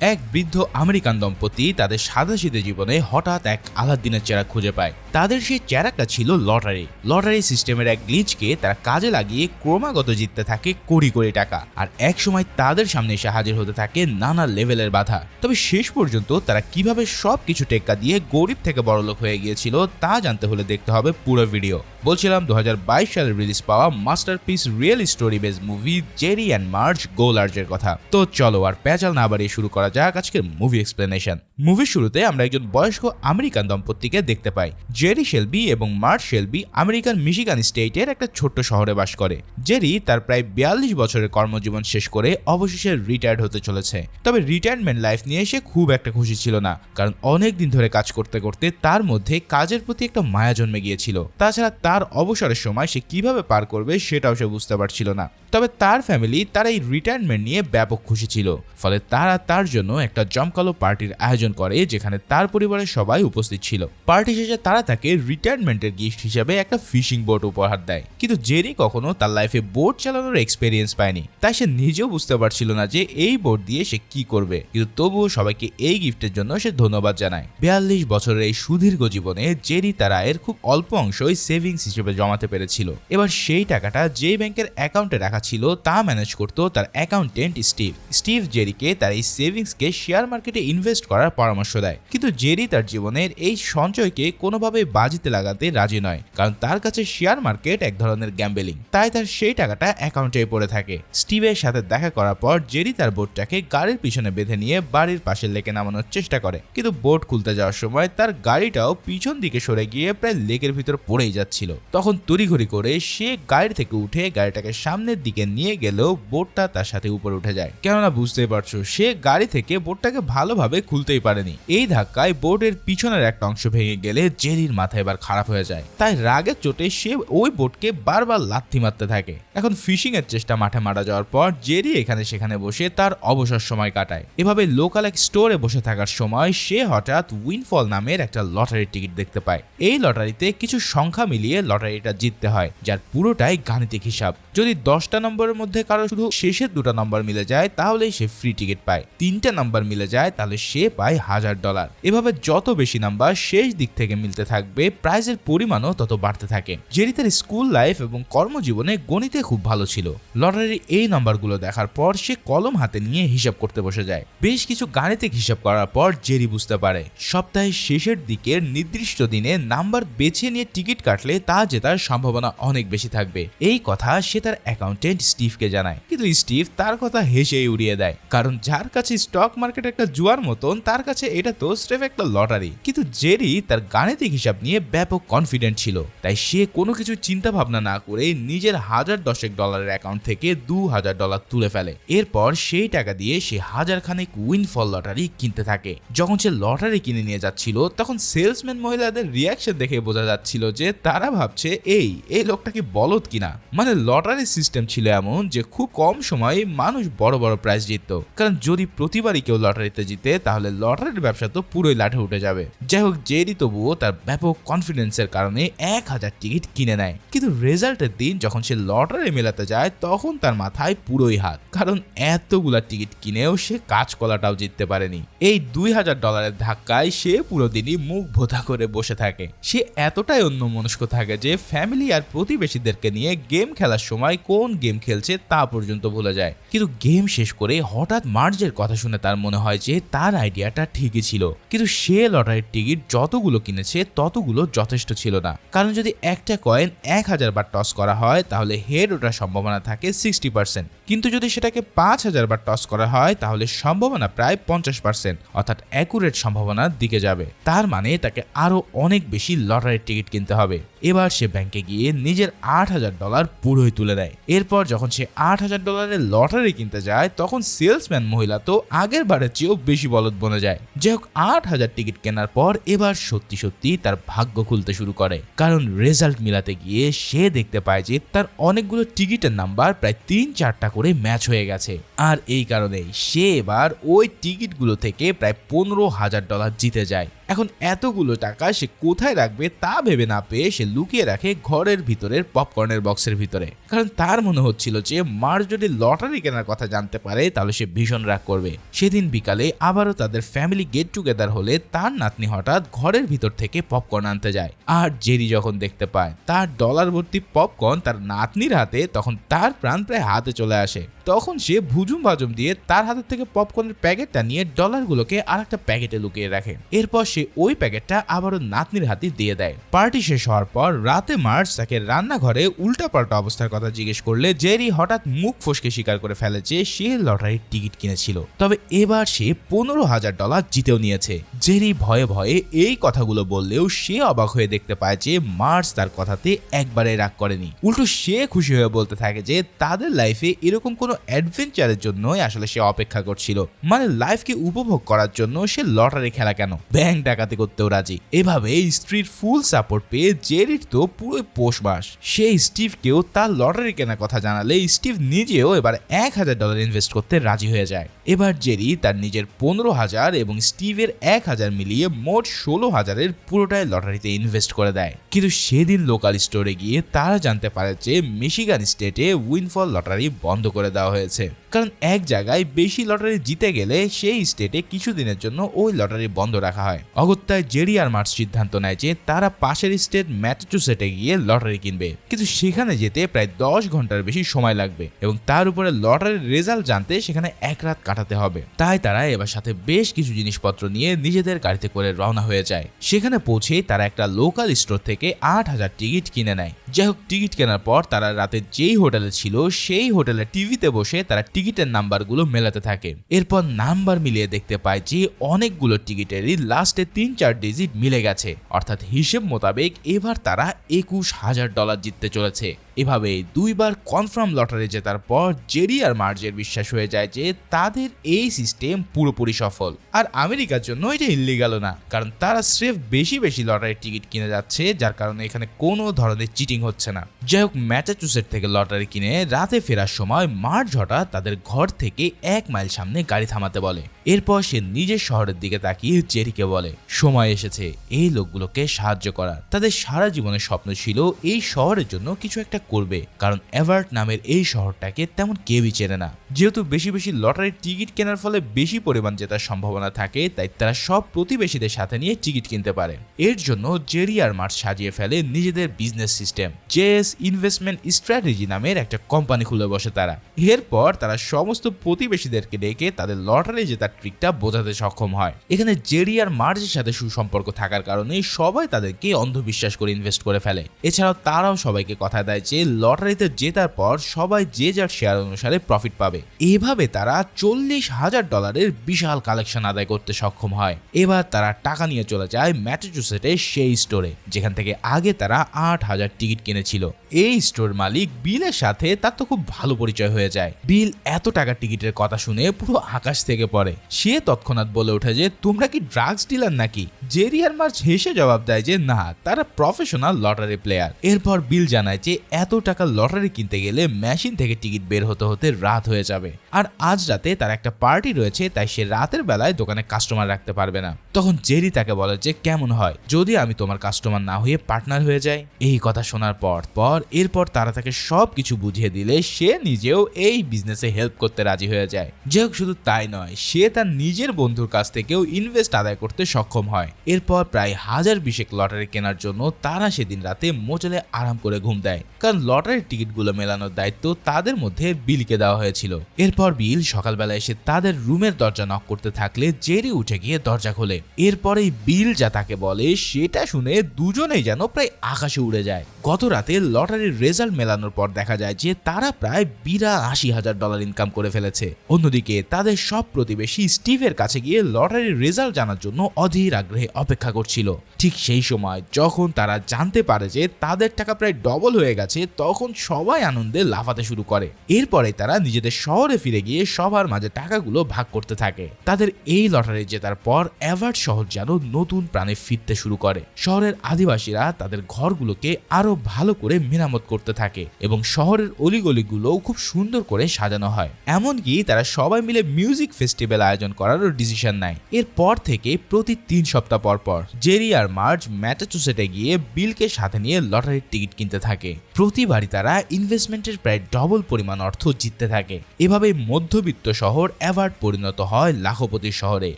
এক বৃদ্ধ আমেরিকান দম্পতি তাদের সাদাশীতে জীবনে হঠাৎ এক আলাদিনের চেরা খুঁজে পায়। তাদের সেই চেরাকটা ছিল লটারি। লটারি সিস্টেমের এক গ্লিচকে তারা কাজে লাগিয়ে ক্রমাগত জিততে থাকে কোটি কোটি টাকা। আর এক সময় তাদের সামনে এসে হাজির হতে থাকে নানা লেভেলের বাধা। তবে শেষ পর্যন্ত তারা কীভাবে সব কিছু টেক্কা দিয়ে গরিব থেকে বড়লোক হয়ে গিয়েছিল তা জানতে হলে দেখতে হবে পুরো ভিডিও বলছিলাম দু হাজার বাইশ সালে রিলিজ পাওয়া masterpiece real story base movie Jerry and Marge গোলার্জের কথা। তো চলো আর প্যাচাল না বাড়িয়ে শুরু করা যাক আজকের মুভি এক্সপ্লেনেশন মুভির শুরুতে আমরা একজন বয়স্ক আমেরিকান দম্পতিকে দেখতে পাই জেরি শেলবি এবং মার্ট শেলবি আমেরিকান মিশিগান স্টেটের একটা ছোট্ট শহরে বাস করে। জেরি তার প্রায় বিয়াল্লিশ বছরের কর্মজীবন শেষ করে অবশেষে রিটায়ার্ড হতে চলেছে। তবে রিটায়ারমেন্ট লাইফ নিয়ে সে খুব একটা খুশি ছিল না, কারণ অনেক দিন ধরে কাজ করতে করতে তার মধ্যে কাজের প্রতি একটা মায়া জন্মে গিয়েছিল। তাছাড়া তার অবসরের সময় সে কীভাবে পার করবে সেটাও সে বুঝতে পারছিল না। তবে তার ফ্যামিলি তার এই রিটায়ারমেন্ট নিয়ে ব্যাপক খুশি ছিল। ফলে তারা তার জন্য একটা জমকালো পার্টির আয়োজন করে, যেখানে তার পরিবারের সবাই উপস্থিত ছিল। পার্টি শেষে তারা তাকে রিটায়ারমেন্টের গিফট হিসেবে একটা ফিশিং বোট উপহার দেয়। কিন্তু জেরি কখনো তার লাইফে বোট চালানোর এক্সপেরিয়েন্স পায়নি। তাই সে নিজেও বুঝতে পারছিল না যে এই বোট দিয়ে সে কি করবে। কিন্তু তবুও সবাইকে এই গিফটের জন্য সে ধন্যবাদ জানায়। বিয়াল্লিশ বছরের এই সুদীর্ঘ জীবনে জেরি তার আয়ের খুব অল্প অংশই সেভিংস হিসেবে জমাতে পেরেছিল। এবার সেই টাকাটা যে ব্যাংকের অ্যাকাউন্টে রাখা ছিল, তা ম্যানেজ করতো তার অ্যাকাউন্টেন্ট স্টিভ। স্টিভ জেরিকে তার এই সেভিংসকে শেয়ার মার্কেটে ইনভেস্ট করার পরামর্শ দেয়। কিন্তু জেরি তার জীবনের এই সঞ্চয়কে কোনোভাবে বাজিতে লাগাতে রাজি নয়, কারণ তার কাছে শেয়ার মার্কেট এক ধরনের গ্যাম্বেলিং তাই তার সেই টাকাটা অ্যাকাউন্টে পড়ে থাকে। স্টিভের সাথে দেখা করার পর জেরি তার বোটটাকে গাড়ির পিছনে বেঁধে নিয়ে বাড়ির পাশে লেকে নামানোর চেষ্টা করে। কিন্তু বোট খুলতে যাওয়ার সময় তার গাড়িটাও পিছন দিকে সরে গিয়ে প্রায় লেকের ভিতর পড়েই যাচ্ছিল। তখন তড়িঘড়ি করে সে গাড়ি থেকে উঠে গাড়িটাকে সামনের দিকে নিয়ে গেলেও বোটটা তার সাথে উপরে উঠে যায়। কেননা বুঝতেই পারছ, সে গাড়ি থেকে বোটটাকে ভালোভাবে খুলতেই পারেনি। এই ধাক্কায় বোটের পিছনের একটা অংশ ভেঙে গেলে জেরির মাথা এবার খারাপ হয়ে যায়। তাই রাগের চোটে সে ওই বোটকে বারবার লাথি মারতে থাকে। এখন ফিশিং এর চেষ্টা মাঠে মারা যাওয়ার পর জেরি এখানে সেখানে বসে তার অবসর সময় কাটায়। এভাবে লোকাল এক স্টোরে বসে থাকার সময় সে হঠাৎ উইনফল নামের একটা লটারির টিকিট দেখতে পায়। এই লটারিতে কিছু সংখ্যা মিলিয়ে লটারিটা জিততে হয়, যার পুরোটাই গাণিতিক হিসাব। যদি দশটা নম্বরের মধ্যে কারও শুধু শেষের দুটো নম্বর মিলে যায়, তাহলেই সে ফ্রি টিকিট পায়। তিনটা নাম্বার মিলে যায়, তাহলে সে পায় হাজার ডলার এভাবে যত বেশি নাম্বার শেষ দিক থেকে মিলতে থাকবে, প্রাইজের পরিমাণও তত বাড়তে থাকে। জেরি তার স্কুল লাইফ এবং কর্মজীবনে গণিতে খুব ভালো ছিল। লটারির এই নাম্বারগুলো দেখার পর সে কলম হাতে নিয়ে হিসাব করতে বসে যায়। বেশ কিছু গাণিতিক হিসাব করার পর জেরি বুঝতে পারে, সপ্তাহের শেষের দিকের নির্দিষ্ট দিনে নাম্বার বেছে নিয়ে টিকিট কাটলে তা জেতার সম্ভাবনা অনেক বেশি থাকবে। এই কথা সে তার অ্যাকাউন্টেন্ট স্টিভকে জানায়। কিন্তু স্টিভ তার কথা হেসেই উড়িয়ে দেয়, কারণ যার কাছে স্টক মার্কেট একটা জুয়ার মতন, তার কাছে এটা তো স্রেফ একটা লটারি। কিন্তু জেরি তার গাণিতিক হিসাব নিয়ে ব্যাপক কনফিডেন্ট ছিল। তাই সে কোনো কিছু চিন্তা ভাবনা না করে নিজের হাজার দশেক ডলারের অ্যাকাউন্ট থেকে দু হাজার ডলার তুলে ফেলে। এরপর সেই টাকা দিয়ে সে হাজার খানেক উইনফল লটারি কিনতে থাকে। যখন সে লটারি কিনে নিয়ে যাচ্ছিল, তখন সেলসম্যান মহিলাদের রিয়াকশন দেখে বোঝা যাচ্ছিল যে তারা ভাবছে, এই এই লোকটা কি বলদ কিনা? মানে লটারি সিস্টেম ছিল এমন যে খুব কম সময়ে মানুষ বড় বড় প্রাইজ জিততো। কারণ যদি প্রতিবারই কেউ লটারিতে জিতে, তাহলে লটারির ব্যবসা তো পুরোই লাঠে উঠে যাবে। যাই হোক, জেরি তবুও তার ব্যাপক কনফিডেন্সের কারণে এক হাজার টিকিট কিনে নেয়। কিন্তু রেজাল্টের দিন যখন সে লটারি মেলাতে যায়, তখন তার মাথায় পুরোই হাত। কারণ এতগুলা টিকিট কিনেও সে কাঁচকলাটাও জিততে পারেনি। এই দুই হাজার ডলারের ধাক্কায় সে পুরো দিনই মুখ ভোতা করে বসে থাকে। সে এতটাই অন্য মনস্ক থাকে যে ফ্যামিলি আর প্রতিবেশীদেরকে নিয়ে গেম খেলার সময় কোন গেম খেলছে তা পর্যন্ত ভুলে যায়। কিন্তু গেম শেষ করে হঠাৎ মার্জের কথা শুনে তার মনে হয় যে, তার আইডিয়াটা ঠিকই ছিল। কিন্তু সে লটারির টিকিট যতগুলো কিনেছে ততগুলো যথেষ্ট ছিল না। কারণ যদি একটা কয়েন এক হাজার বার টস করা হয়, তাহলে হেড ওঠার সম্ভাবনা থাকে সিক্সটি পার্সেন্ট কিন্তু যদি সেটাকে পাঁচ হাজার বার টস করা হয়, তাহলে সম্ভাবনা প্রায় পঞ্চাশ পার্সেন্ট অর্থাৎ অ্যাকুরেট সম্ভাবনার দিকে যাবে। তার মানে তাকে আরও অনেক বেশি লটারির টিকিট কিনতে হবে। এবার সে ব্যাংকে গিয়ে নিজের আট হাজার ডলার পুরোই তুলে দেয়। এরপর যখন সে আট হাজার ডলারের লটারি কিনতে যায়, তখন সেলসম্যান মহিলা তো আগের বারের চেয়েও বেশি বলদ বনে যায়। যাই হোক, আট হাজার টিকিট কেনার পর এবার সত্যি সত্যি তার ভাগ্য খুলতে শুরু করে। কারণ রেজাল্ট মিলাতে গিয়ে সে দেখতে পায় যে তার অনেকগুলো টিকিটের নাম্বার প্রায় তিন চারটা করে ম্যাচ হয়ে গেছে। আর এই কারণে সে এবার ওই টিকিটগুলো থেকে প্রায় পনেরো হাজার ডলার জিতে যায়। এখন এতগুলো টাকা সে কোথায় রাখবে তা ভেবে না পেয়ে সে লুকিয়ে রাখে ঘরের ভিতরের পপকর্নের বক্সের ভিতরে। কারণ তার মনে হচ্ছিল যে মার যদি লটারি কেনার কথা জানতে পারে, তাহলে সে ভীষণ রাগ করবে। সেদিন বিকালে আবারও তাদের ফ্যামিলি গেট টুগেদার হলে তার নাতনি হঠাৎ ঘরের ভিতর থেকে পপকর্ন আনতে যায় আর জেরি যখন দেখতে পায়, তার ডলার ভর্তি পপকর্ন তার নাতনির হাতে তখন তার প্রাণ প্রায় হাতে চলে আসে। তখন সে ভুজুম ভাজুম দিয়ে তার হাতের থেকে পপকর্নের প্যাকেটটা নিয়ে ডলারগুলোকে আর একটা প্যাকেটে লুকিয়ে রাখে। এরপর সে ওই প্যাকেটটা আবারও নাতনির হাতে দিয়ে দেয়। পার্টি শেষ হওয়ার পর রাতে মার্চ তাকে রান্নাঘরে উল্টাপাল্টা অবস্থার কথা জিজ্ঞেস করলে জেরি হঠাৎ মুখ ফসকে স্বীকার করে ফেলে যে সে লটারির টিকিট কিনেছিল। তবে এবার সে পনেরো হাজার ডলার জিতেও নিয়েছে। জেরি ভয়ে ভয়ে এই কথাগুলো বললেও সে অবাক হয়ে দেখতে পায় যে মার্চ তার কথাতে একবারে রাগ করেনি। উল্টো সে খুশি হয়ে বলতে থাকে যে তাদের লাইফে এরকম কোনো অ্যাডভেঞ্চারের জন্যই আসলে সে অপেক্ষা করছিল। মানে লাইফকে উপভোগ করার জন্য সে লটারি খেলা কেন? ব্যাংক ডাকাতি করতেও রাজি। এভাবে স্ত্রীর ফুল সাপোর্ট পেয়ে জেরির তো পুরো পোষ মাস। সে স্টিভকেও তার লটারি কেনার কথা জানালে স্টিভ নিজেও এবার এক হাজার ডলার ইনভেস্ট করতে রাজি হয়ে যায়। এবার জেরি তার নিজের পনেরো হাজার এবং স্টিভের এক হাজার মিলিয়ে মোট ষোলো হাজারের পুরোটাই লটারিতে ইনভেস্ট করে দেয়। কিন্তু সেদিন লোকাল স্টোরে গিয়ে তারা জানতে পারে যে মিশিগান স্টেটে উইনফল লটারি বন্ধ করে দেওয়া হয়েছে। কারণ এক জায়গায় বেশি লটারি জিতে গেলে সেই স্টেটে কিছুদিনের জন্য ওই লটারি বন্ধ রাখা হয়। অগত্যায় জেরি আর মার্চ সিদ্ধান্ত নেয় যে তারা পাশের স্টেট ম্যাটাচুসেটে গিয়ে লটারি কিনবে। কিন্তু সেখানে যেতে প্রায় দশ ঘণ্টার বেশি সময় লাগবে এবং তার উপরে লটারির রেজাল্ট জানতে সেখানে এক রাত কাটাতে হবে। তাই তারা এবার সাথে বেশ কিছু জিনিসপত্র নিয়ে নিজেদের গাড়িতে করে রওনা হয়ে যায়। সেখানে পৌঁছে তারা একটা লোকাল স্টোর থেকে আট হাজার টিকিট কিনে নেয়। যাই হোক, টিকিট কেনার পর তারা রাতে যেই হোটেলে ছিল সেই হোটেলে টিভিতে বসে তারা টিকিটের নাম্বারগুলো মেলাতে থাকে। এরপর নাম্বার মিলিয়ে দেখতে পায় যে অনেকগুলো টিকিটেরই লাস্টে তিন চার ডিজিট মিলে গেছে। অর্থাৎ হিসেব মোতাবেক এবার তারা একুশ হাজার ডলার জিততে চলেছে। এভাবে দুইবার কনফার্ম লটারি জেতার পর জেরি আর মার্জের বিশ্বাস হয়ে যায় যে তাদের এই সিস্টেম পুরোপুরি সফল। আর আমেরিকার জন্য এটা ইলিগাল না, কারণ তারা স্রেফ বেশি বেশি লটারির টিকিট কিনে যাচ্ছে, যার কারণে এখানে কোনো ধরনের চিটিং হচ্ছে না। যাই হোক ম্যাচাচুসেট থেকে লটারি কিনে রাতে ফেরার সময় মার্জ হঠাৎ তাদের ঘর থেকে এক মাইল সামনে গাড়ি থামাতে বলে। এরপর সে নিজের শহরের দিকে তাকিয়ে জেরিকে বলে, সময় এসেছে, এই লোকগুলোকে সাহায্য করার। তাদের সারা জীবনের স্বপ্ন ছিল এই শহরের জন্য কিছু একটা করবে, কারণ এভার্ট নামের এই শহরটাকে তেমন কেউই চেনে না। যেহেতু বেশি বেশি লটারির টিকিট কেনার ফলে বেশি পরিমাণ জেতার সম্ভাবনা থাকে, তাই তারা সব প্রতিবেশীদের সাথে নিয়ে টিকিট কিনতে পারে। এর জন্য জেরি আর মার্চ সাজিয়ে ফেলে নিজেদের business system. GS investment strategy নামের একটা কোম্পানি খুলে বসে তারা। এরপর তারা সমস্ত প্রতিবেশীদেরকে ডেকে তাদের লটারি জেতার ট্রিকটা বোঝাতে সক্ষম হয়। এখানে জেরি আর মার্চের সাথে সুসম্পর্ক থাকার কারণে সবাই তাদেরকে অন্ধবিশ্বাস করে ইনভেস্ট করে ফেলে। এছাড়াও তারাও সবাইকে কথা দেয় যে, লটারিতে জেতার পর সবাই যে যার শেয়ার অনুসারে প্রফিট পাবে। এভাবে তারা চল্লিশ হাজার ডলারের বিশাল কালেকশন আদায় করতে সক্ষম হয়। এবার তারা টাকা নিয়ে চলে যায় ম্যাটেচুসেটের সেই স্টোরে যেখান থেকে আগে তারা আট হাজার টিকিট কিনেছিল। এই স্টোর মালিক বিলের সাথে তার তো খুব ভালো পরিচয় হয়ে যায়। বিল এত টাকার টিকিটের কথা শুনে পুরো আকাশ থেকে পড়ে। সে তৎক্ষণাৎ বলে ওঠে যে, তোমরা কি ড্রাগস ডিলার নাকি? জেরি আর মার্চ হেসে জবাব দেয় যে, না, তারা প্রফেশনাল লটারি প্লেয়ার এরপর বিল জানায় যে, এত টাকা লটারি কিনতে গেলে মেশিন থেকে টিকিট বের হতে হতে রাত হয়ে যাবে। আর আজ রাতে তার একটা পার্টি রয়েছে, তাই সে রাতের বেলায় দোকানে কাস্টমার রাখতে পারবে না। তখন জেরি তাকে বলে যে, কেমন হয়? যদি আমি তোমার কাস্টমার না হয়ে পার্টনার হয়ে যাই? এই কথা শোনার পর পর এরপর তারা তাকে সব কিছু বুঝিয়ে দিলে সে নিজেও এই বিজনেসে হেল্প করতে রাজি হয়ে যায়। যে হোক, শুধু তাই নয়, সে তার নিজের বন্ধুর কাছ থেকেও ইনভেস্ট আদায় করতে সক্ষম হয়। এরপর প্রায় হাজার বিশেক লটারি কেনার জন্য তারা সেদিন রাতে মোচলে আরাম করে ঘুম দেয়। কারণ লটারির টিকিটগুলো মেলানোর দায়িত্ব তাদের মধ্যে বিলকে দেওয়া হয়েছিল। এরপর বিল সকালবেলা এসে তাদের রুমের দরজা নক করতে থাকলে জেরি উঠে গিয়ে দরজা খোলে। এরপরেই বিল যা তাকে বলে সেটা শুনে দুজনেই যেন প্রায় আকাশে উড়ে যায়। গত রাতে লটারির রেজাল্ট মেলানোর পর দেখা যায় যে তারা প্রায় বিরাশি হাজার ডলার ইনকাম করে ফেলেছে। অন্যদিকে তাদের সব প্রতিবেশী স্টিভের কাছে গিয়ে লটারির রেজাল্ট জানার জন্য অধীর আগ্রহে অপেক্ষা করছিল। ঠিক সেই সময় যখন তারা জানতে পারে যে তাদের টাকা প্রায় ডবল হয়ে গেছে, তখন সবাই আনন্দে লাফাতে শুরু করে। এরপরে তারা নিজেদের শহরে ফিরে গিয়ে সবার মাঝে টাকাগুলো ভাগ করতে থাকে। তাদের এই লটারি জেতার পর অ্যাভার্ড শহর যেন নতুন প্রাণে ফিরতে শুরু করে। শহরের আদিবাসীরা তাদের ঘরগুলোকে আরও ভালো করে মেরামত করতে থাকে এবং শহরের অলিগলিগুলোও খুব সুন্দর করে সাজানো হয়। এমনকি তারা সবাই মিলে মিউজিক ফেস্টিভ্যাল আয়োজন করারও ডিসিশন নেয়। এরপর থেকে প্রতি তিন সপ্তাহ পর পর জেরি আর মার্জ ম্যাচাচুসেটে গিয়ে বিলকে সাথে নিয়ে লটারির টিকিট কিনতে থাকে। প্রতিবারই তারা ইনভেস্টমেন্টের প্রায় ডবল পরিমাণ অর্থ জিততে থাকে। এভাবে মধ্যবিত্ত শহর অ্যাভার্ড পরিণত হয় লাখপতির শহরে।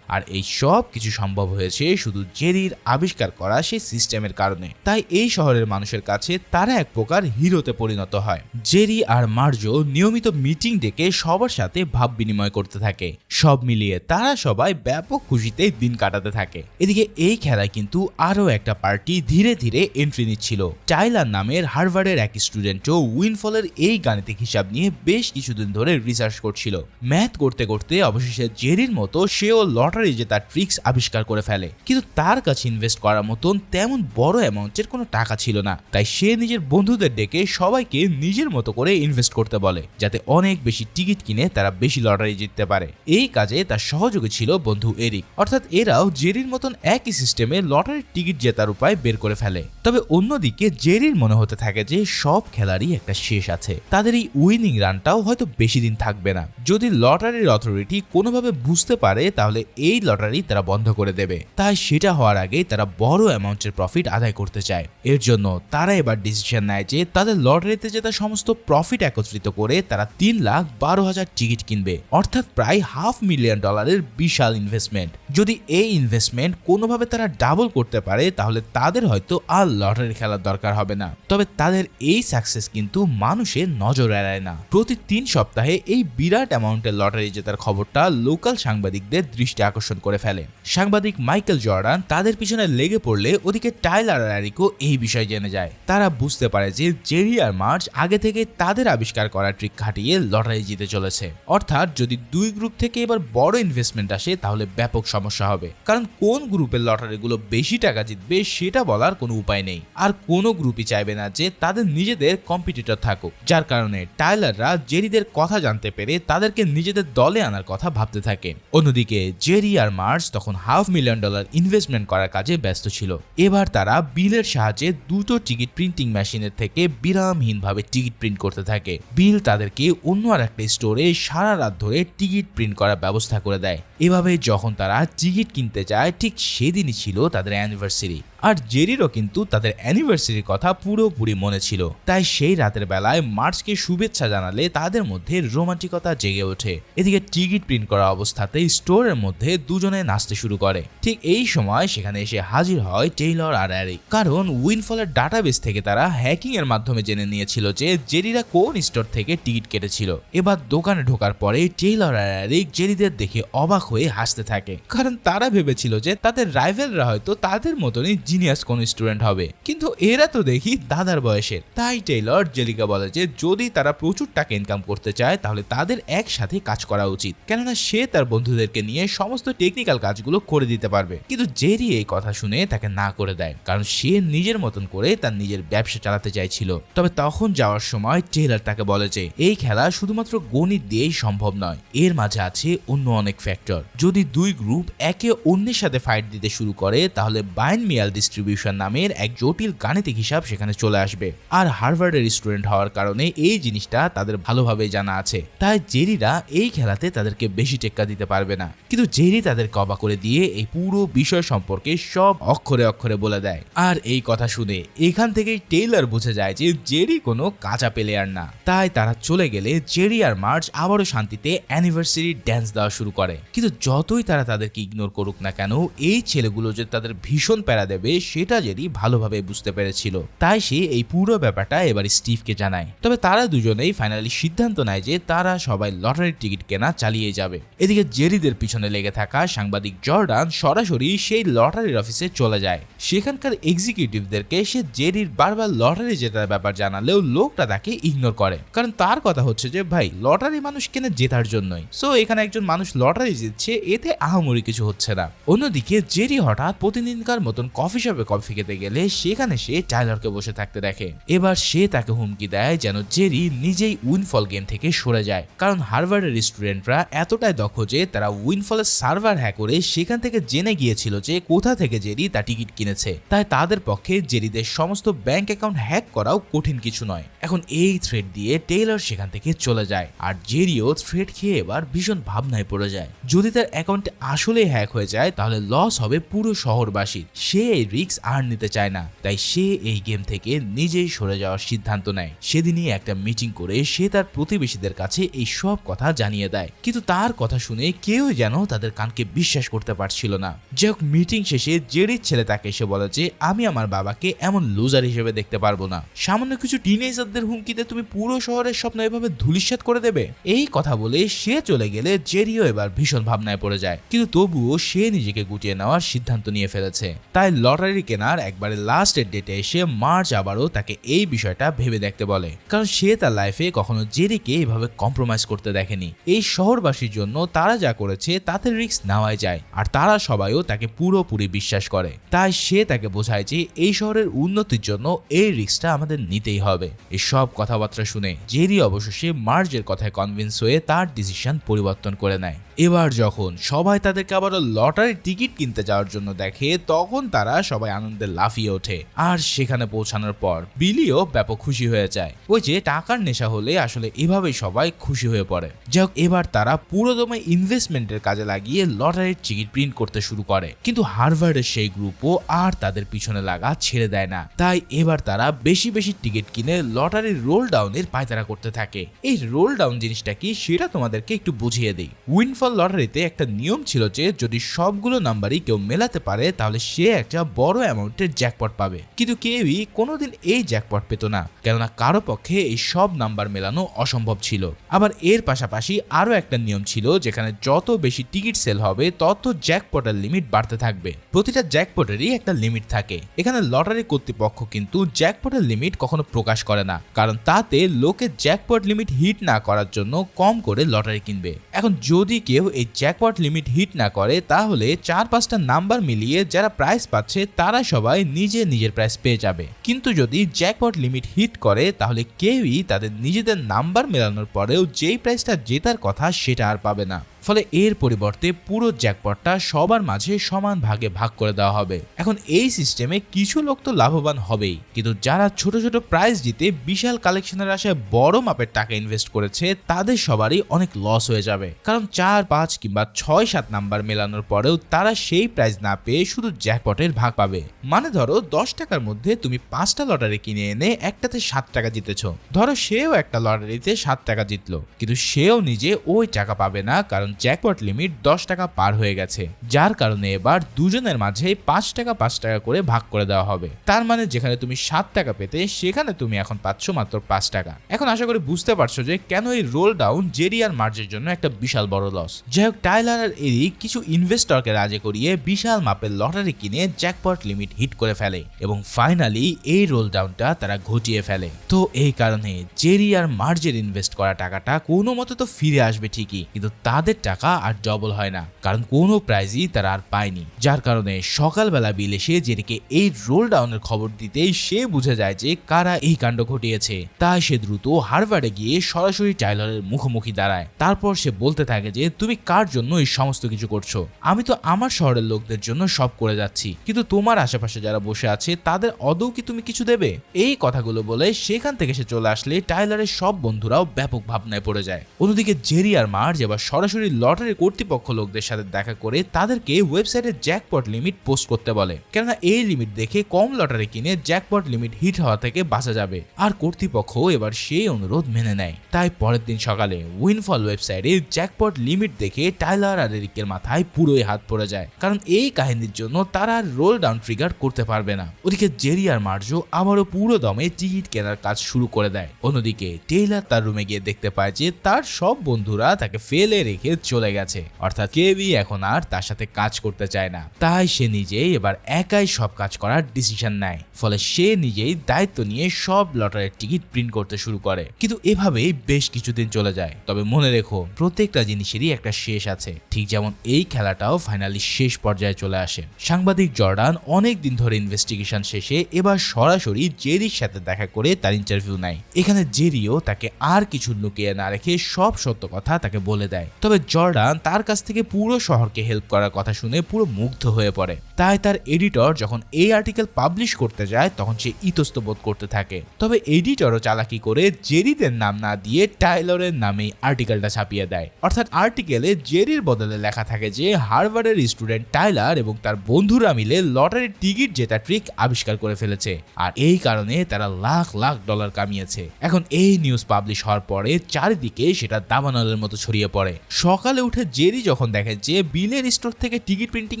আর এই সব কিছু সম্ভব হয়েছে শুধু জেরির আবিষ্কার করা সেই সিস্টেমের কারণে। তাই এই শহরের মানুষের কাছে তারা এক প্রকার হিরোতে পরিণত হয়। জেরি আর মার্জো নিয়মিত মিটিং ডেকে সবার সাথে ভাব বিনিময় করতে থাকে। সব মিলিয়ে তারা সবাই ব্যাপক খুশিতে দিন কাটাতে থাকে। এদিকে এই খেলায় কিন্তু আরও একটা পার্টি ধীরে ধীরে এন্ট্রি নিচ্ছিল। টাইলার নামের হার্ভার্ডের এক স্টুডেন্টও উইনফলের এই গাণিতিক হিসাব নিয়ে বেশ কিছুদিন ধরে রিসার্চ করছিল। ম্যাথ করতে করতে অবশেষে জেরির মতো সেও লটারি যে তার ট্রিক্স আবিষ্কার করে ফেলে। কিন্তু তার কাছে ইনভেস্ট করার মতন তেমন বড় অ্যামাউন্টের কোনো টাকা ছিল না। তাই সে নিজের বন্ধুদের ডেকে সবাইকে নিজের মতো করে ইনভেস্ট করতে বলে, যাতে অনেক বেশি টিকিট কিনে তারা বেশি লটারি জিততে পারে। এই কাজে তার সহযোগী ছিল বন্ধু এরিক। অর্থাৎ এরাও জেরির মতন একই সিস্টেমে লটারির টিকিট জেতার উপায় বের করে ফেলে। তবে অন্যদিকে জেরির মনে হতে থাকে যে সব খেলারই একটা শেষ আছে। তাদের এই উইনিং রানটাও হয়তো বেশি দিন থাকবে না। যদি লটারির অথরিটি কোনোভাবে বুঝতে পারে, তাহলে এই লটারি তারা বন্ধ করে দেবে। তাই সেটা হওয়ার আগে তারা বড় অ্যামাউন্টের প্রফিট আদায় করতে চায়। এর জন্য তারা এবার ডিসিশন নেয় যে তাদের লটারিতে জেতা সমস্ত প্রফিট একত্রিত করে তারা তিন লাখ বারো হাজার টিকিট কিনবে। অর্থাৎ প্রায় হাফ মিলিয়ন ডলারের বিশাল ইনভেস্টমেন্ট যদি এই ইনভেস্টমেন্ট কোনোভাবে তারা ডাবল করতে পারে, তাহলে তাদের হয়তো আর লটারি খেলার দরকার হবে না। তবে তাদের এই সাকসেস কিন্তু মানুষের নজর এড়ায় না। প্রতি তিন সপ্তাহে এই বিরাট অ্যামাউন্টের লটারি জেতার খবরটা লোকাল সাংবাদিকদের দৃষ্টি আকর্ষণ করে ফেলে। সাংবাদিক মাইকেল জর্ডান তাদের পিছনে লেগে পড়লে ওদিকে টাইলার আর অ্যারিকো এই বিষয় জেনে যায়। তারা বুঝতে পারে যে জেরি আর মার্চ আগে থেকে তাদের আবিষ্কার করা ট্রিক খাটিয়ে লটারি জিতে চলেছে। অর্থাৎ যদি দুই গ্রুপ থেকে এবার বড় ইনভেস্টমেন্ট আসে তাহলে ব্যাপক সমস্যা হবে। কারণ কোন গ্রুপের লটারিগুলো বেশি টাকা জিতবে সেটা বলার কোনো উপায় নেই। আর কোনো গ্রুপই চাইবে না যে তাদের নিজেদের কম্পিটিটর থাকুক। যার কারণে টাইলাররা জেরিদের কথা জানতে পেরে তাদেরকে নিজেদের দলে আনার কথা ভাবতে থাকে। অন্যদিকে জেরি আর মার্চ তখন হাফ মিলিয়ন ডলার ইনভেস্টমেন্ট করার কাজে ব্যস্ত ছিল। এবার তারা বিলের সাহায্যে দুটো টিকিট প্রিন্টিং মেশিনের থেকে বিরামহীনভাবে টিকিট প্রিন্ট করতে থাকে। বিল তাদেরকে অন্য আর একটা স্টোরে সারা রাত ধরে টিকিট প্রিন্ট করার ব্যবস্থা করে দেয়। এভাবে যখন তারা টিকিট কিনতে যায়, ঠিক সেদিনই ছিল তাদের অ্যানিভার্সারি আর জেরিরও কিন্তু তাদের অ্যানিভার্সারির কথা পুরোপুরি মনে ছিল। তাই সেই রাতের বেলায় মার্চকে শুভেচ্ছা জানালে তাদের মধ্যে রোমান্টিকতা জেগে ওঠে। এদিকে টিকিট প্রিন্ট করা অবস্থাতেই স্টোরের মধ্যে দুজনে নাচতে শুরু করে। ঠিক এই সময় সেখানে এসে হাজির হয় টেইলর আর অ্যারিক কারণ উইনফলের ডাটাবেস থেকে তারা হ্যাকিং এর মাধ্যমে জেনে নিয়েছিল যে জেরিরা কোন স্টোর থেকে টিকিট কেটেছিল। এবার দোকানে ঢোকার পরে টেইলর আর অ্যারিক জেরিদের দেখে অবাক হয়ে হাসতে থাকে। কারণ তারা ভেবেছিল যে তাদের রাইভেলরা হয়তো তাদের মতনই জিনিয়াস কোন স্টুডেন্ট হবে। কিন্তু এরা তো দেখি দাদার বয়সের। তাই টেইলর জেলিকা বলে যে, যদি তারা প্রচুর টাকা ইনকাম করতে চায়, তাহলে তাদের একসাথে কাজ করা উচিত। কেননা সে তার বন্ধুদেরকে নিয়ে সমস্ত টেকনিক্যাল কাজগুলো করে দিতে পারবে। কিন্তু জেরি এই কথা শুনে তাকে না করে দেয়। কারণ সে নিজের মতন করে তার নিজের ব্যবসা চালাতে চাইছিল। তবে তখন যাওয়ার সময় টেইলর তাকে বলে যে, এই খেলা শুধুমাত্র গণিত দিয়েই সম্ভব নয়। এর মাঝে আছে অন্য অনেক ফ্যাক্টর যদি দুই গ্রুপ একে অন্যের সাথে ফাইট দিতে শুরু করে, তাহলে বাইন মিয়াল ডিস্ট্রিবিউশন নামের এক জটিল গাণিতিক হিসাব সেখানে চলে আসবে। আর হার্ভার্ডের স্টুডেন্ট হওয়ার কারণে এই জিনিসটা তাদের ভালোভাবে জানা আছে। তাই জেরিরা এই খেলাতে তাদেরকে বেশি টেক্কা দিতে পারবে না। কিন্তু জেরি তাদেরকে অবাক করে দিয়ে এই পুরো বিষয় সম্পর্কে সব অক্ষরে অক্ষরে বলে দেয়। আর এই কথা শুনে এখান থেকেই টেইলার বুঝে যায় যে জেরি কোনো কাঁচা প্লেয়ার না। তাই তারা চলে গেলে জেরি আর মার্চ আবারও শান্তিতে অ্যানিভার্সারি ড্যান্স দেওয়া শুরু করে। কিন্তু যতই তারা তাদেরকে ইগনোর করুক না কেন, এই ছেলেগুলো যে তাদের ভীষণ প্যারা দেবে সেটা জেরি ভালোভাবে বুঝতে পেরেছিল। তাই সে এই পুরো ব্যাপারটা এবার স্টিভকে জানায়। তবে তারা দুজনেই ফাইনালি সিদ্ধান্ত নেয় যে তারা সবাই লটারির টিকিট কেনা চালিয়ে যাবে। এদিকে জেরিদের পিছনে লেগে থাকা সাংবাদিক জর্ডান সরাসরি সেই লটারির অফিসে চলে যায়। সেখানকার এক্সিকিউটিভদেরকে সে জেরির বারবার লটারি জেতার ব্যাপার জানালেও লোকটা তাকে ইগনোর করে। কারণ তার কথা হচ্ছে যে, ভাই, লটারি মানুষ কেনে জেতার জন্যই। সো এখানে একজন মানুষ লটারি জিতছে, এতে আহামরি কিছু হচ্ছে না। অন্যদিকে জেরি হঠাৎ প্রতিদিনকার মতন কফি কফি শপে কফি খেতে গেলে সেখানে সে টাইলারকে বসে থাকতে দেখে। এবার সে তাকে হুমকি দেয় যেন জেরি নিজেই উইনফল গেম থেকে সরে যায়। কারণ হার্ভার্ডের স্টুডেন্টরা এতটাই দক্ষ যে তারা উইনফলের সার্ভার হ্যাক করে সেখান থেকে জেনে গিয়েছিল যে কোথা থেকে জেরি তা টিকিট কিনেছে। তাই তাদের পক্ষে জেরিদের সমস্ত ব্যাংক অ্যাকাউন্ট হ্যাক করাও কঠিন কিছু নয়। এখন এই থ্রেড দিয়ে টেইলর সেখান থেকে চলে যায় আর জেরিও থ্রেড খেয়ে এবার ভীষণ ভাবনায় পড়ে যায়। যদি তার অ্যাকাউন্ট আসলে হ্যাক হয়ে যায়, তাহলে লস হবে পুরো শহরবাসীর। সে এই রিস্ক আর নিতে চায় না। তাই সে এই গেম থেকে নিজেই সরে যাওয়ার সিদ্ধান্ত নেয়। সেদিনই একটা মিটিং করে সে তার প্রতিবেশীদের কাছে এই সব কথা জানিয়ে দেয়। কিন্তু তার কথা শুনে কেউ যেন তাদের কানকে বিশ্বাস করতে পারছিল না। যাই হোক, মিটিং শেষে জেরির ছেলে তাকে এসে বলে যে, আমি আমার বাবাকে এমন লুজার হিসেবে দেখতে পারব না। সামান্য কিছু টিনেজারদের হুমকিতে তুমি পুরো শহরের স্বপ্ন এভাবে ধুলিস্যাত করে দেবে? এই কথা বলে সে চলে গেলে জেরিও এবার ভীষণ ভাবনায় পড়ে যায়। কিন্তু তবুও সে নিজেকে গুটিয়ে নেওয়ার সিদ্ধান্ত নিয়ে ফেলেছে। তাই লটারি কেনার একবারে লাস্টের ডেটে এসে মার্চ আবারও তাকে এই বিষয়টা ভেবে দেখতে বলে। কারণ সে তার লাইফে কখনো জেরিকে এভাবে কম্প্রোমাইজ করতে দেখেনি। এই শহরবাসীর জন্য তারা যা করেছে তাতে রিস্ক নেওয়াই যায়। আর তারা সবাইও তাকে পুরোপুরি বিশ্বাস করে। তাই সে তাকে বোঝায় যে এই শহরের উন্নতির জন্য এই রিস্কটা আমাদের নিতেই হবে। এই সব কথাবার্তা শুনে জেরি অবশেষে মার্জের কথায় কনভিন্স হয়ে তার ডিসিশন পরিবর্তন করে নেয়। এবার যখন সবাই তাদেরকে আবারও লটারির টিকিট কিনতে যাওয়ার জন্য দেখে, তখন তারা সবাই আনন্দে লাফিয়ে ওঠে। আর সেখানে পৌঁছানোর পর বিলিও ব্যাপক খুশি হয়ে যায়। ওই যে টাকার নেশা হলে আসলে এভাবেই সবাই খুশি হয়ে পড়ে। যাই হোক এবার তারা পুরোদমে ইনভেস্টমেন্টের কাজে লাগিয়ে লটারির টিকিট প্রিন্ট করতে শুরু করে। কিন্তু হার্ভার্ডের সেই গ্রুপও আর তাদের পিছনে লাগা ছেড়ে দেয় না। তাই এবার তারা বেশি বেশি টিকিট কিনে লটারির রোল ডাউনের পায়তারা করতে থাকে। এই রোল ডাউন জিনিসটা কি সেটা তোমাদেরকে একটু বুঝিয়ে দিই। উইনফল লটারিতে একটা নিয়ম ছিল যে যদি সবগুলো নাম্বারই কেউ মেলাতে পারে, তাহলে সে একটা বড় অ্যামাউন্টের জ্যাকপট পাবে। কিন্তু কেউই কোনোদিন এই জ্যাকপট পেত না, কেননা কারও পক্ষে এই সব নাম্বার মেলানো অসম্ভব ছিল। আবার এর পাশাপাশি আরও একটা নিয়ম ছিল, যেখানে যত বেশি টিকিট সেল হবে, তত জ্যাকপটের লিমিট বাড়তে থাকবে। প্রতিটা জ্যাকপটেরই একটা লিমিট থাকে। এখানে লটারি কর্তৃপক্ষ কিন্তু জ্যাকপটের লিমিট কখনো প্রকাশ করে না, কারণ তাতে লোকে জ্যাকপট লিমিট হিট না করার জন্য কম করে লটারি কিনবে। এখন যদি কেউ এই জ্যাকপট লিমিট হিট না করে, তাহলে চার পাঁচটা নাম্বার মিলিয়ে যারা প্রাইস পাচ্ছে তারা সবাই নিজে নিজের প্রাইস পেয়ে যাবে। কিন্তু যদি জ্যাকপট লিমিট হিট করে, তাহলে কেউই তাদের নিজেদের নাম্বার মেলানোর পরেও যেই প্রাইসটা জেতার কথা, সেটা আর পাবে না। ফলে এর পরিবর্তে পুরো জ্যাকপটটা সবার মাঝে সমান ভাগে ভাগ করে দেওয়া হবে। এখন এই সিস্টেমে কিছু লোক তো লাভবান হবেই। কিন্তু যারা ছোট ছোট প্রাইজ জিতে বিশাল কালেকশনের আশায় বড় মাপের টাকা ইনভেস্ট করেছে, তাদের সবারই অনেক লস হয়ে যাবে। কারণ চার, পাঁচ কিংবা ছয়, সাত নাম্বার মেলানোর পরেও তারা সেই প্রাইজ না পেয়ে শুধু জ্যাকপটের ভাগ পাবে। মানে ধরো দশ টাকার মধ্যে তুমি পাঁচটা লটারি কিনে এনে একটাতে সাত টাকা জিতেছ। ধরো সেও একটা লটারিতে সাত টাকা জিতলো। কিন্তু সেও নিজে ওই টাকা পাবে না, কারণ জ্যাকপট লিমিট দশ টাকা পার হয়ে গেছে, যার কারণে এবার দুজনের মাঝে পাঁচ টাকা পাঁচ টাকা করে ভাগ করে দেওয়া হবে। তার মানে যেখানে তুমি সাত টাকা পেতে, সেখানে তুমি এখন পাচ্ছ মাত্র পাঁচ টাকা। এখন আশা করি বুঝতে পারছ যে কেন এই রোল ডাউন জেরি আর মার্জের জন্য একটা বিশাল বড় লস যাই হোক টাইলার আর এরি কিছু ইনভেস্টরকে রাজি করিয়ে বিশাল মাপের লটারি কিনে জ্যাকপট লিমিট হিট করে ফেলে এবং ফাইনালি এই রোল ডাউনটা তারা ঘটিয়ে ফেলে। তো এই কারণে জেরি আর মার্জের ইনভেস্ট করা টাকাটা কোনো মতো তো ফিরে আসবে ঠিকই, কিন্তু তাদের টাকা আর ডবল হয় না। কারণ কোনো প্রাইজই তারা আর পায়নি। যার কারণে সকালবেলা বিল এসে জেরিকে এই রোল ডাউনের খবর দিতেই সে বুঝে যায় যে কারা এই কাণ্ড ঘটিয়েছে। তাই সে দ্রুত হারভার্ডে গিয়ে সরাসরি টাইলারের মুখোমুখি দাঁড়ায়। তারপর সে বলতে থাকে যে, তুমি কার জন্য এই সমস্ত কিছু করছ? আমি তো আমার শহরের লোকদের জন্য সব করে যাচ্ছি। কিন্তু তোমার আশেপাশে যারা বসে আছে, তাদের অদৌ কি তুমি কিছু দেবে? এই কথাগুলো বলে সেখান থেকে সে চলে আসলে টাইলারের সব বন্ধুরাও ব্যাপক ভাবনায় পড়ে যায়। অন্যদিকে জেরি আর মার্জ এবার সরাসরি লটারি কর্তৃপক্ষ লোকদের সাথে দেখা করে তাদেরকে ওয়েবসাইটে জ্যাকপট লিমিট পোস্ট করতে বলে। কেননা এই লিমিট দেখে কম লটারি কিনে জ্যাকপট লিমিট হিট হওয়া থেকে বাঁচা যাবে। আর কর্তৃপক্ষ এবার সেই অনুরোধ মেনে নেয়। তাই পরের দিন সকালে উইনফল ওয়েবসাইটে জ্যাকপট লিমিট দেখে টাইলার আর এরিকের মাথায় পুরোই হাত পড়ে যায়। কারণ এই কাহিনীর জন্য তারা আর রোল ডাউন ট্রিগার করতে পারবে না। ওদিকে জেরি আর মার্জো আবারও পুরো দমে টিকিট কেনার কাজ শুরু করে দেয়। অন্যদিকে টেইলার তার রুমে গিয়ে দেখতে পায় যে তার সব বন্ধুরা তাকে ফেলে রেখে চলে গেছে। অর্থাৎ কেউই এখন আর তার সাথে কাজ করতে চায় না। তাই সে নিজেই এবার একাই সব কাজ করার ডিসিশন নেয়। ফলে সে নিজেই দায়িত্ব নিয়ে সব লটারির টিকিট প্রিন্ট করতে শুরু করে। কিন্তু এভাবেই বেশ কিছুদিন চলে যায়। তবে মনে রেখো, প্রত্যেকটা জিনিসেরই একটা শেষ আছে। ঠিক যেমন এই খেলাটাও ফাইনালি শেষ পর্যায়ে চলে আসে। সাংবাদিক জর্ডান অনেক দিন ধরে ইনভেস্টিগেশন শেষে এবার সরাসরি জেরির সাথে দেখা করে তার ইন্টারভিউ নেয়। এখানে জেরিও তাকে আর কিছু লুকিয়ে না রেখে সব সত্য কথা তাকে বলে দেয়। তবে জর্ডান তার কাছ থেকে পুরো শহরকে হেল্প করার কথা শুনে পুরো মুগ্ধ হয়ে পড়ে। তাই তার এডিটর যখন এই আর্টিকেল পাবলিশ করতে যায়, তখন সে ইতস্ত বোধ করতে থাকে। তবে এডিটরও চালাকি করে জেরিদের নাম না দিয়ে টাইলরের নামেই আর্টিকেলটা ছাপিয়ে দেয়। অর্থাৎ আর্টিকেলে জেরির বদলে লেখা থাকে যে, হার্ভার্ডের স্টুডেন্ট টাইলার এবং তার বন্ধুরা মিলে লটারির টিকিট জেতা ট্রিক আবিষ্কার করে ফেলেছে। আর এই কারণে তারা লাখ লাখ ডলার কামিয়েছে। এখন এই নিউজ পাবলিশ হওয়ার পরে চারিদিকে সেটা দাবানলের মতো ছড়িয়ে পড়ে। সকালে উঠে জেরি যখন দেখে যে বিলের স্টোর থেকে টিকিট প্রিন্টিং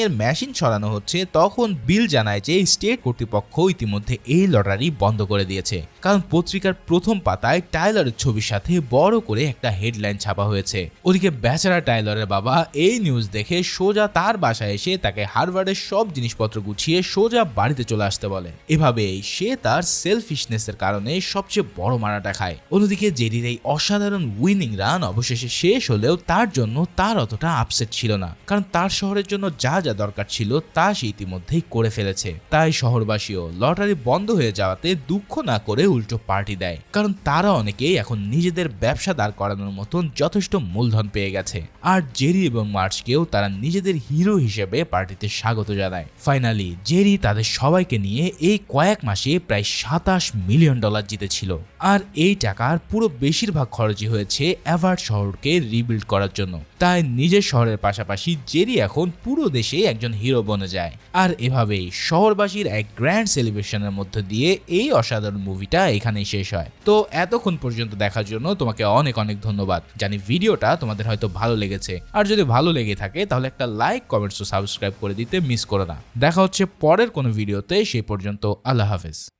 এর মেশিন সরানো হচ্ছে, তখন বিল জানায় যে স্টেট কর্তৃপক্ষ ইতিমধ্যে এই লটারি বন্ধ করে দিয়েছে। কারণ পত্রিকার প্রথম পাতায় টাইলারের ছবির সাথে বড় করে একটা হেডলাইন ছাপা হয়েছে। ওদিকে বেচারা টাইলারের বাবা এই নিউজ দেখে সোজা তার বাসায় এসে তাকে হারভার্ডের সব জিনিসপত্র গুছিয়ে সোজা বাড়িতে চলে আসতে বলে। এভাবেই সে তার সেলফিশনেসের কারণে সবচেয়ে বড় মারাটা খায়। অন্যদিকে জেরির এই অসাধারণ উইনিং রান অবশেষে শেষ হলেও তার জন্য তার অতটা আপসেট ছিল না। কারণ তার শহরের জন্য যা যা দরকার ছিল তা সে ইতিমধ্যেই করে ফেলেছে। তাই শহরবাসীও লটারি বন্ধ হয়ে যাওয়াতে দুঃখ না করে উল্টো পার্টি দেয়। কারণ তারা অনেকেই এখন নিজেদের ব্যবসা দাঁড় করানোর মতন যথেষ্ট মূলধন পেয়ে গেছে। আর জেরি এবং মার্চকেও তারা নিজেদের হিরো হিসেবে পার্টিতে স্বাগত জানায়। ফাইনালি জেরি তাদের সবাইকে নিয়ে এই কয়েক মাসে প্রায় সাতাশ মিলিয়ন ডলার জিতেছিল। আর এই টাকার পুরো বেশিরভাগ খরচই হয়েছে অ্যাভার্ড শহরকে রিবিল্ড করার জন্য। তাই নিজের শহরের পাশাপাশি জেরি এখন পুরো দেশে একজন হিরো বনে যায়। আর এভাবেই শহরবাসীর এক গ্র্যান্ড সেলিব্রেশনের মধ্য দিয়ে এই অসাধারণ মুভিটা এখানেই শেষ হয়। তো এতক্ষণ পর্যন্ত দেখার জন্য তোমাকে অনেক অনেক ধন্যবাদ। জানি ভিডিওটা তোমাদের হয়তো ভালো লেগেছে। আর যদি ভালো লেগে থাকে, তাহলে একটা লাইক কমেন্টস ও সাবস্ক্রাইব করে দিতে মিস করো না। দেখা হচ্ছে পরের কোনো ভিডিওতে সেই পর্যন্ত আল্লাহ হাফেজ।